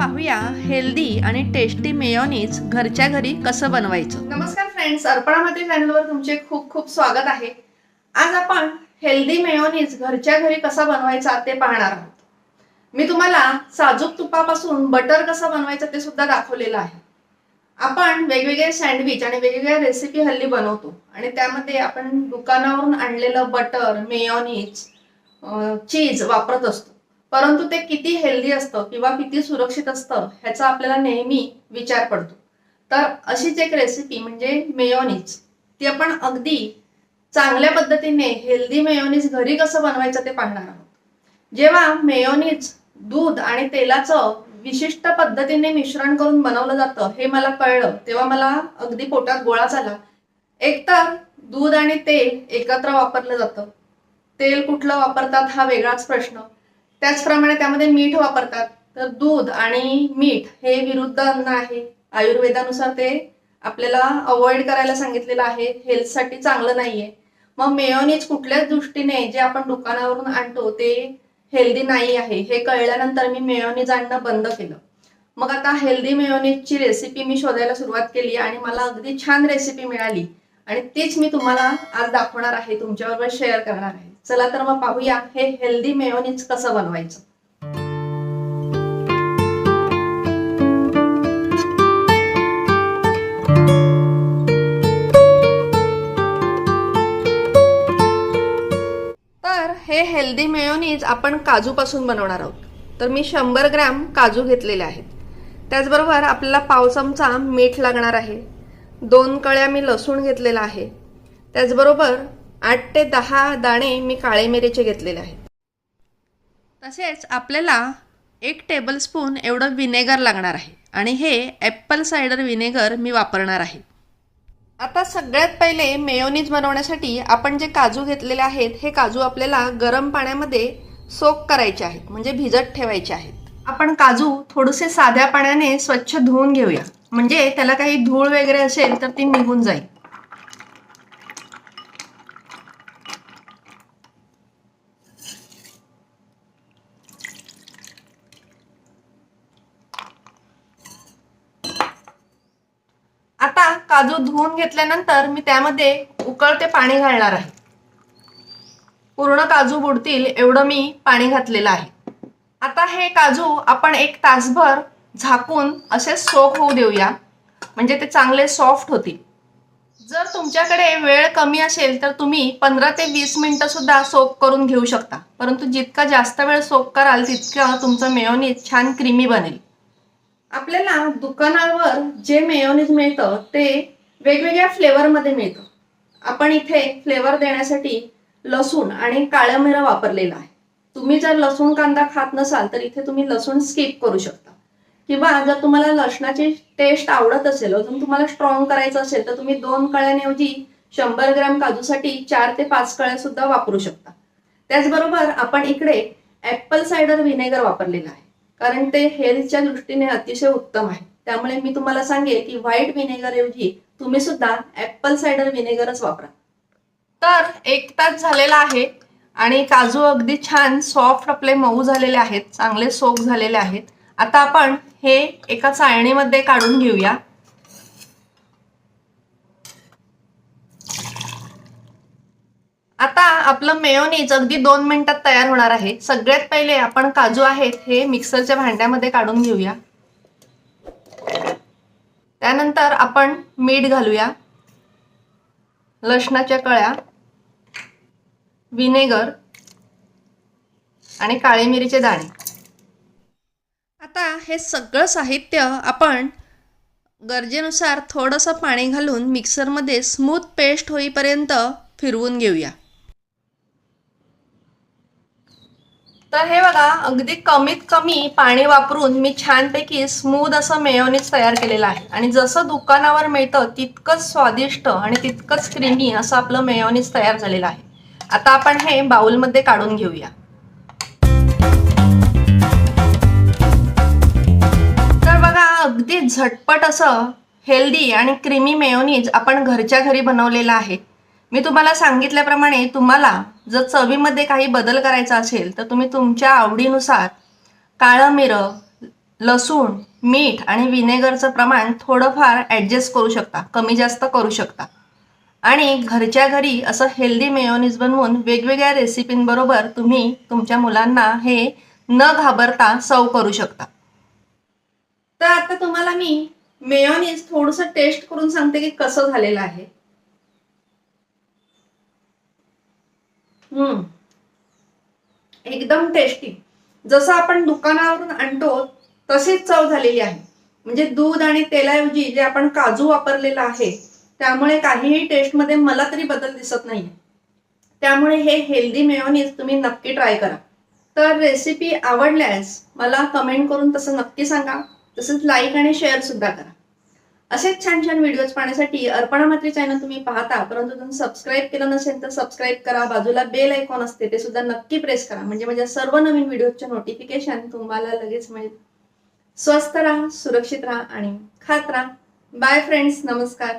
पाहूया हेल्दी आणि tasty mayonnaise घरच्या घरी कसं बनवायचं. नमस्कार फ्रेंड्स अर्पणामध्ये चॅनलवर तुमचे खूप खूप स्वागत आहे. आज आपण हेल्दी मेयोनीज घरच्या घरी कसा बनवायचा ते पाहणार आहोत. मी तुम्हाला साजूक तुपापासून बटर कसं बनवायचं ते सुद्धा दाखवलेलं आहे. आपण वेगवेगळे सँडविच आणि वेगवेगळ्या रेसिपी हल्ली बनवतो आणि त्यामध्ये आपण दुकानावरून आणलेलं बटर मेयोनीज चीज वापरत असतो. परंतु ते किती हेल्दी असतं किंवा किती सुरक्षित असतं ह्याचा आपल्याला नेहमी विचार पडतो. तर अशीच एक रेसिपी म्हणजे मेयोनीज ती आपण अगदी चांगल्या पद्धतीने हेल्दी मेयोनीज घरी कसं बनवायचं ते पाहणार आहोत. जेव्हा मेयोनीज दूध आणि तेलाचं विशिष्ट पद्धतीने मिश्रण करून बनवलं जातं हे मला कळलं तेव्हा मला अगदी पोटात गोळा झाला. एकतर दूध आणि तेल एकत्र वापरलं जातं. तेल कुठलं वापरतात हा वेगळाच प्रश्न. त्याचप्रमाणे त्यामध्ये मीठ वापरतात. तर दूध आणि मीठ हे विरुद्ध अन्न आहे. आयुर्वेदानुसार ते आपल्याला अवॉइड करायला सांगितलेलं आहे. हेल्थसाठी चांगलं नाहीये. मग मेयोनीज कुठल्याच दृष्टीने जे आपण दुकानावरून आणतो ते हेल्दी नाही आहे. हे कळल्यानंतर मी मेयोनीज आणणं बंद केलं. मग आता हेल्दी मेयोनीजची रेसिपी मी शोधायला सुरुवात केली आणि मला अगदी छान रेसिपी मिळाली. आणि तीच मी तुम्हाला आज दाखवणार आहे. तुमच्याबरोबर शेअर करणार आहे. चला तर मग पाहूया हे हेल्दी मेयोनीज कसं बनवायचं. तर हे हेल्दी मेयोनीज आपण काजूपासून बनवणार आहोत. तर मी शंभर ग्रॅम काजू घेतलेले आहेत. त्याचबरोबर आपल्याला पाव चमचा मीठ लागणार आहे. दोन कळ्या मी लसूण घेतलेला आहे. त्याचबरोबर आठ ते दहा दाणे मी काळे मिरीचे घेतलेले आहेत. तसेच आपल्याला एक टेबलस्पून एवढं विनेगर लागणार आहे. आणि हे ॲप्पल सायडर विनेगर मी वापरणार आहे. आता सगळ्यात पहिले मेयोनीज बनवण्यासाठी आपण जे काजू घेतलेले आहेत हे काजू आपल्याला गरम पाण्यामध्ये सोक करायचे आहेत म्हणजे भिजत ठेवायचे आहेत. आपण काजू थोडेसे साध्या पाण्याने स्वच्छ धुवून घेऊया. म्हणजे त्याला काही धूळ वगैरे असेल तर ती निघून जाईल. आता काजू धुवून घेतल्यानंतर मी त्यामध्ये उकळते पाणी घालणार आहे. पूर्ण काजू बुडतील एवढं मी पाणी घातलेलं आहे. आता हे काजू आपण एक तासभर झाकून असे सोक होऊ देऊया. म्हणजे ते चांगले सॉफ्ट होतील. जर तुमच्याकडे वेळ कमी असेल तर तुम्ही पंधरा ते वीस मिनिटं सुद्धा सोक करून घेऊ शकता. परंतु जितका जास्त वेळ सोक कराल तितकं तुमचं मेयोनीज छान क्रीमी बनेल. आपल्याला दुकानावर जे मेयोनीज मिळतं ते वेगवेगळ्या फ्लेवरमध्ये मिळतं. आपण इथे फ्लेवर देण्यासाठी लसूण आणि काळं मिरं वापरलेलं आहे. तुम्ही जर लसूण कांदा खात नसाल तर इथे तुम्ही लसूण स्किप करू शकता. किंवा जर तुम्हाला लसणाची टेस्ट आवडत असेल अजून तुम्हाला स्ट्रॉंग करायचं असेल तर तुम्ही दोन कळ्यांऐवजी शंभर ग्रॅम काजूसाठी चार ते पाच कळ्या सुद्धा वापरू शकता. त्याचबरोबर आपण इकडे ऍपल सायडर व्हिनेगर वापरलेला आहे. कारण ते हेल्थच्या दृष्टीने अतिशय उत्तम आहे. त्यामुळे मी तुम्हाला सांगेल की व्हाईट व्हिनेगर ऐवजी तुम्ही सुद्धा ऍपल सायडर व्हिनेगरच वापरा. तर एक तास झालेला आहे आणि काजू अगदी छान सॉफ्ट आपले मऊ झालेले आहेत चांगले सोक झालेले आहेत. आता आपण हे एका चाळणीमध्ये काढून घेऊया. आता आपलं मेयोनीज अगदी दोन मिनिटात तयार होणार आहे. सगळ्यात पहिले आपण काजू आहेत हे मिक्सरच्या भांड्यामध्ये काढून घेऊया. त्यानंतर आपण मीठ घालूया. लसणाच्या कळ्या विनेगर आणि काळी मिरीचे दाणे. आता हे सगळं साहित्य आपण गरजेनुसार थोडंसं पाणी घालून मिक्सरमध्ये स्मूथ पेस्ट होईपर्यंत फिरवून घेऊया. तर हे बघा अगदी कमीत कमी पाणी वापरून मी छानपैकी स्मूद असं मेयोनीज तयार केलेलं आहे. आणि जसं दुकानावर मिळतं तितकंच स्वादिष्ट आणि तितकंच क्रीमी असं आपलं मेयोनीज तयार झालेलं आहे. आता आपण हे बाउलमध्ये काढून घेऊया. तर बघा अगदी झटपट असं हेल्दी आणि क्रीमी मेयोनीज आपण घरच्या घरी बनवलेलं आहे. मी तुम्हाला सांगितल्याप्रमाणे तुम्हाला जर चवीमध्ये काही बदल करायचा असेल तर तुम्ही तुमच्या आवडीनुसार काळं मिरं लसूण मीठ आणि विनेगरचं प्रमाण थोडंफार ॲडजस्ट करू शकता कमी जास्त करू शकता. आणि घरच्या घरी असं हेल्दी मेयोनीज बनवून वेगवेगळ्या रेसिपींबरोबर तुम्ही तुमच्या मुलांना हे न घाबरता सर्व करू शकता. तर आता तुम्हाला मी मेयोनीज थोडंसं टेस्ट करून सांगते की कसं झालेलं आहे. हम्म. एकदम टेस्टी जसं आपण दुकानावरून आणतो तशीच चव झालेली आहे. म्हणजे दूध आणि तेलाऐवजी जे आपण काजू वापरलेला आहे त्यामुळे काहीही टेस्टमध्ये मला तरी बदल दिसत नाही त्यामुळे हे हेल्दी मेयोनीज तुम्ही नक्की ट्राय करा. तर रेसिपी आवडल्यास मला कमेंट करून तसं नक्की सांगा. तसंच लाईक आणि शेअर सुद्धा करा. असेच छान छान व्हिडिओज पाहण्यासाठी अर्पणा मात्री चॅनल तुम्ही पाहता परंतु तुम्ही सबस्क्राईब केलं नसेल तर सबस्क्राईब करा. बाजूला बेल आयकॉन असते ते सुद्धा नक्की प्रेस करा. म्हणजे माझ्या सर्व नवीन व्हिडिओचे नोटिफिकेशन तुम्हाला लगेच मिळेल. स्वस्त राहा सुरक्षित राहा आणि खात राहा. बाय फ्रेंड्स नमस्कार.